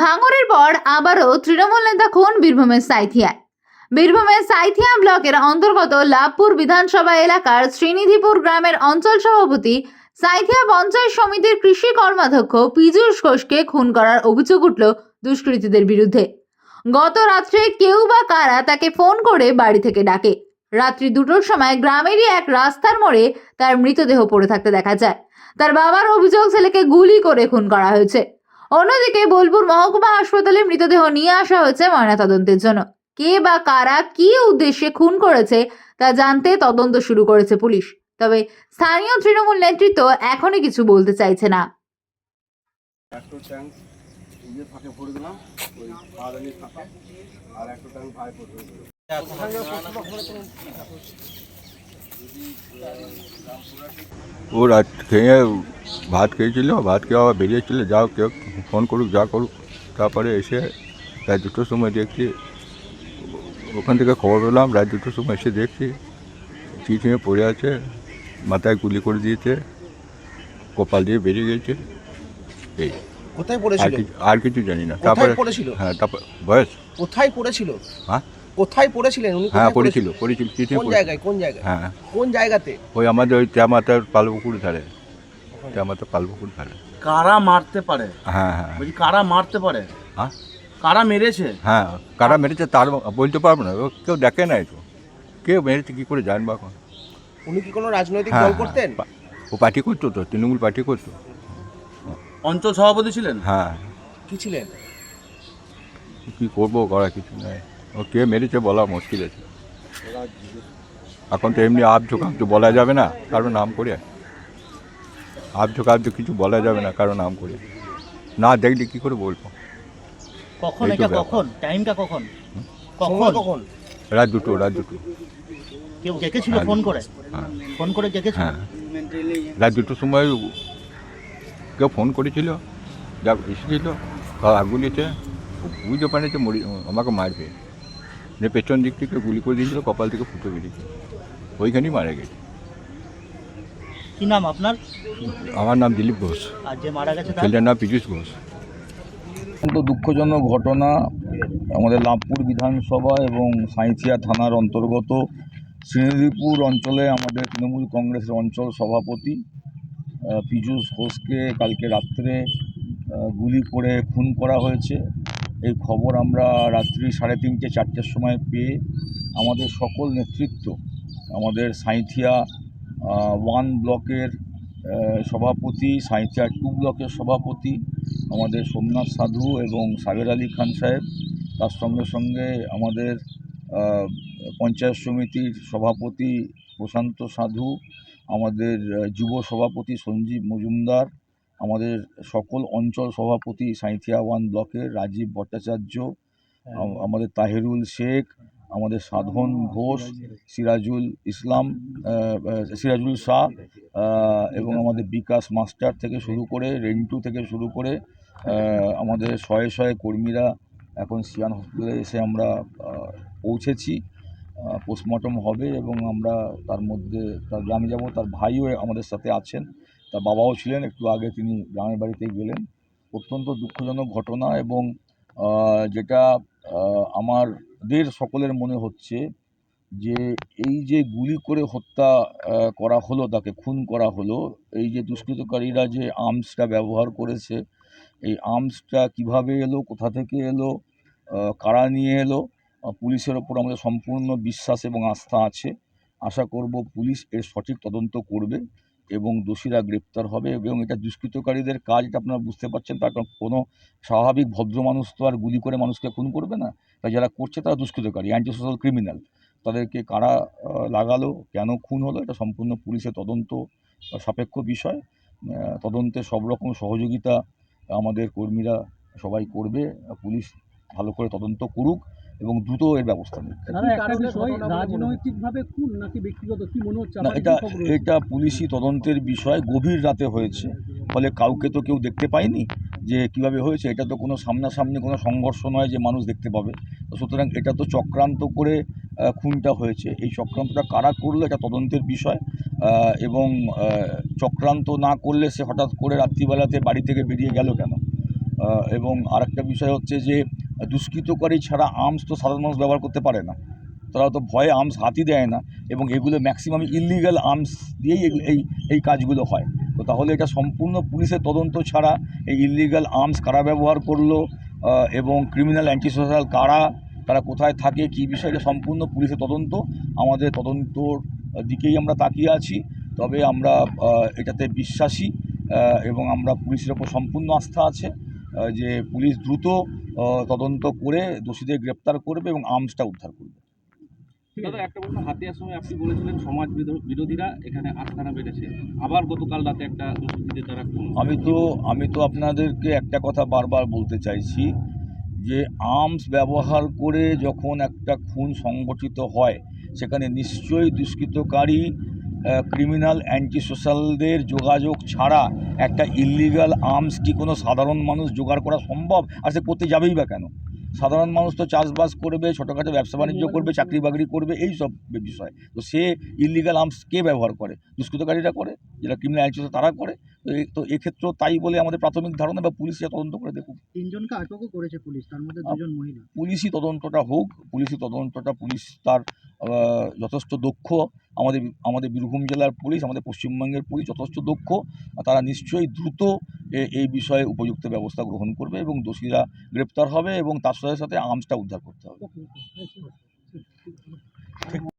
ভাঙরের পর আবারও তৃণমূল নেতা খুন বীরভূমের সাইথিয়ায়। বীরভূমের সাইথিয়া ব্লকের অন্তর্গত লাভপুর বিধানসভা এলাকার শ্রীনিধিপুর গ্রামের অঞ্চল সভাপতি সাইথিয়া পঞ্চায়েত সমিতির কৃষি কর্মাধ্যক্ষ পীযূষ ঘোষকে খুন করার অভিযোগ উঠল দুষ্কৃতীদের বিরুদ্ধে। গত রাত্রে কেউ বা কারা তাকে ফোন করে বাড়ি থেকে ডাকে। রাত্রি দুটোর সময় গ্রামেরই এক রাস্তার মোড়ে তার মৃতদেহ পড়ে থাকতে দেখা যায়। তার বাবার অভিযোগ ছেলেকে গুলি করে খুন করা হয়েছে। অন্যদিকে বোলপুর মহকুমা হাসপাতালে মৃতদেহ নিয়ে আসা হয়েছে ময়নাতদন্তের জন্য। কে বা কারা কি উদ্দেশ্যে খুন করেছে তা জানতে তদন্ত শুরু করেছে পুলিশ। তবে স্থানীয় তৃণমূল নেতৃত্ব এখনই কিছু বলতে চাইছে না। আর ও রাত খেয়ে ভাত খেয়েছিল ভাত খেয়ে আবার বেরিয়েছিল যাও কেউ ফোন করুক যা করুক। তারপরে এসে রাত দুটোর সময় দেখছি ওখান থেকে খবর পেলাম রাত দুটোর সময় এসে দেখছি চিঠিয়ে পড়ে আছে মাথায় গুলি করে দিয়েছে কপাল দিয়ে বেরিয়ে গেছে এই। কোথায় আর পড়েছিল কিছু আর কিছু জানি না। তারপরে হ্যাঁ তারপর বয়স? কোথায় পড়েছিল? হ্যাঁ? কোথায় পড়েছিলেন? উনি হ্যাঁ পড়েছিল পড়েছিল কোন জায়গায় কোন জায়গায়? হ্যাঁ। কোন জায়গাতে? ওই আমাদের ওই ত্যামাতার পালপুকুর ধারে। ত্যামাতার পালপুকুর ধারে। কারা মারতে পারে? হ্যাঁ হ্যাঁ। বলছি কারা মারতে পারে? হ্যাঁ? কারা মেরেছে? হ্যাঁ কারা মেরেছে তার বলতে পারব না। ও কেউ দেখে নাই তো। কেউ মেরেছে কী করে জানব এখন? উনি কি কোনো রাজনৈতিক হ্যাঁ, দল হ্যাঁ, করতেন? ও পার্টি করতো তো তৃণমূল পার্টি করতো। অঞ্চল সভাপতি ছিলেন? হ্যাঁ। কি ছিলেন? কী করব করা কিছু নাই। ও কে মেরেছে বলা মুশকিল আছে। এখন তো এমনি আপ ঝোঁকাপ তো বলা যাবে না কারও নাম করে। আপ ঝোঁকাপ তো কিছু বলা যাবে না কারও নাম করে। না দেখলে কী করে বলব? কখন? এটা কখন? টাইমটা কখন? কখন? কখন? রাত দুটো রাত দুটো। কেউ ডেকেছিল। ফোন করে? হ্যাঁ। ফোন করে ডেকেছিল? হ্যাঁ। রাত দুটোর সময় কেউ ফোন করেছিল যা এসেছিল আগুলিয়েছে বুঝতে পারেছে মরি আমাকে মারবে। যে পেছন দিক থেকে গুলি করে দিয়েছিল কপাল থেকে ফুটে বেরিয়েছে। ওইখানেই মারা গেছে। কি নাম আপনার? আমার নাম দিলীপ ঘোষ। আর যে মারা গেছে তার? ছেলের নাম পীযূষ ঘোষ। অত্যন্ত দুঃখজনক ঘটনা। আমাদের লাভপুর বিধানসভা এবং সাঁইথিয়া থানার অন্তর্গত শ্রীনিধিপুর অঞ্চলে আমাদের তৃণমূল কংগ্রেসের অঞ্চল সভাপতি পীযূষ ঘোষকে কালকে রাত্রে গুলি করে খুন করা হয়েছে। এই খবর আমরা রাত্রি সাড়ে তিনটে, চারটের সময় পেয়ে আমাদের সকল নেতৃত্ব, আমাদের সাঁইথিয়া ওয়ান ব্লকের সভাপতি, সাঁইথিয়া টু ব্লকের সভাপতি, আমাদের সোমনাথ সাধু এবং সাগের আলী খান সাহেব, তার সঙ্গে সঙ্গে আমাদের পঞ্চায়েত সমিতির সভাপতি প্রশান্ত সাধু, আমাদের যুব সভাপতি সঞ্জীব মজুমদার আমাদের সকল অঞ্চল সভাপতি সাঁইথিয়া ওয়ান ব্লকের রাজীব ভট্টাচার্য আমাদের তাহেরুল শেখ আমাদের সাধন ঘোষ সিরাজুল। ইসলাম সিরাজুল শাহ এবং আমাদের বিকাশ মাস্টার থেকে শুরু করে রেন্টু থেকে শুরু করে আমাদের শয়ে শয়ে কর্মীরা এখন সিয়ান হসপিটালে এসে আমরা পৌঁছেছি পোস্টমর্টম হবে এবং আমরা তার মধ্যে তার গ্রামে যাব তার ভাইও আমাদের সাথে আছেন। তার বাবাও ছিলেন, একটু আগে তিনি গ্রামের বাড়িতে গেলেন। অত্যন্ত দুঃখজনক ঘটনা এবং যেটা আমাদের সকলের মনে হচ্ছে যে, এই যে গুলি করে হত্যা করা হলো, তাকে খুন করা হলো, এই যে দুষ্কৃতকারীরা যে আর্মসটা ব্যবহার করেছে, এই আর্মসটা কীভাবে এলো, কোথা থেকে এলো কারা নিয়ে এলো পুলিশের ওপর আমাদের সম্পূর্ণ বিশ্বাস এবং আস্থা আছে। আশা করব পুলিশ এর সঠিক তদন্ত করবে। এবং দোষীরা গ্রেপ্তার হবে এবং এটা দুষ্কৃতকারীদের কাজ, এটা আপনারা বুঝতে পারছেন, তার কারণ কোনো স্বাভাবিক ভদ্র মানুষ তো আর গুলি করে মানুষকে খুন করবে না। তাই যারা করছে তারা দুষ্কৃতকারী অ্যান্টি সোশ্যাল ক্রিমিনাল তাদেরকে কারা লাগালো, কেন খুন হলো, এটা সম্পূর্ণ পুলিশের তদন্ত সাপেক্ষ বিষয়। তদন্তে সব রকম সহযোগিতা আমাদের কর্মীরা সবাই করবে। পুলিশ ভালো করে তদন্ত করুক। এবং দ্রুত এর ব্যবস্থা নিক দাদা একটা বিষয় রাজনৈতিকভাবে খুন নাকি ব্যক্তিগত? কি মনে হচ্ছে? না এটা? এটা পুলিশি তদন্তের বিষয় গভীর রাতে হয়েছে। ফলে কাউকে তো কেউ দেখতে পায়নি যে কীভাবে হয়েছে। এটা তো কোনো সামনাসামনি কোনো সংঘর্ষ নয় যে মানুষ দেখতে পাবে। তো সুতরাং এটা তো চক্রান্ত করে খুনটা হয়েছে। এই চক্রান্তটা কারা করল এটা তদন্তের বিষয়। এবং চক্রান্ত না করলে সে হঠাৎ করে রাত্রিবেলাতে বাড়ি থেকে বেরিয়ে গেল কেন? এবং আরেকটা বিষয় হচ্ছে যে দুষ্কৃতকারী ছাড়া আর্মস তো সাধারণ মানুষ ব্যবহার করতে পারে না। তারা তো ভয়ে আর্মস হাতই দেয় না এবং এগুলো ম্যাক্সিমাম ইলিগাল আর্মস দিয়েই এই এই কাজগুলো হয়। তো তাহলে এটা সম্পূর্ণ পুলিশের তদন্ত ছাড়া এই ইলিগাল আর্মস কারা ব্যবহার করল এবং ক্রিমিনাল অ্যান্টি সোশ্যাল কারা, তারা কোথায় থাকে, কী বিষয়, এটা সম্পূর্ণ পুলিশের তদন্ত। আমাদের তদন্তর দিকেই আমরা তাকিয়ে আছি। তবে আমরা এটাতে বিশ্বাসী এবং আমরা পুলিশের ওপর সম্পূর্ণ আস্থা আছে। যে পুলিশ দ্রুত তদন্ত করে দোষীদের গ্রেপ্তার করবে এবং আর্মসটা উদ্ধার করবে। দাদা একটা প্রশ্ন সময় আপনি বলেছিলেন সমাজ বিরো- বিরোধীরা এখানে আস্থানা বেড়েছে। আবার গতকাল রাতে একটা দুষ্কৃতীদের দ্বারা আমি তো আমি তো আপনাদেরকে একটা কথা বারবার বলতে চাইছি যে আর্মস ব্যবহার করে যখন একটা খুন সংগঠিত হয় সেখানে নিশ্চয়ই দুষ্কৃতকারী ক্রিমিনাল অ্যান্টি সোশ্যালদের যোগাযোগ ছাড়া একটা ইলিগাল আর্মস কি কোনো সাধারণ মানুষ জোগাড় করা সম্ভব? আর সে করতে যাবেই বা কেন? সাধারণ মানুষ তো চাষবাস করবে ছোটোখাটো ব্যবসা বাণিজ্য করবে চাকরি বাকরি করবে এই সব বিষয়। তো সে ইলিগাল আর্মস কে ব্যবহার করে? দুষ্কৃতকারীরা করে যেটা ক্রিমিনাল অ্যান্টি তারা করে। তো এ- তো এক্ষেত্রেও তাই বলে আমাদের প্রাথমিক ধারণা বা পুলিশ তদন্ত করে দেখুক। তিনজনকে আটকও করেছে পুলিশ তার মধ্যে দুজন মহিলা। পুলিশি তদন্তটা হোক পুলিশি তদন্তটা পুলিশ তার যথেষ্ট দক্ষ। আমাদের আমাদের বীরভূম জেলার পুলিশ আমাদের পশ্চিমবঙ্গের পুলিশ যথেষ্ট দক্ষ। তারা নিশ্চয়ই দ্রুত এ- এই বিষয়ে উপযুক্ত ব্যবস্থা গ্রহণ করবে এবং দোষীরা গ্রেপ্তার হবে এবং তার সাথে সাথে আর্মসটা উদ্ধার করতে হবে।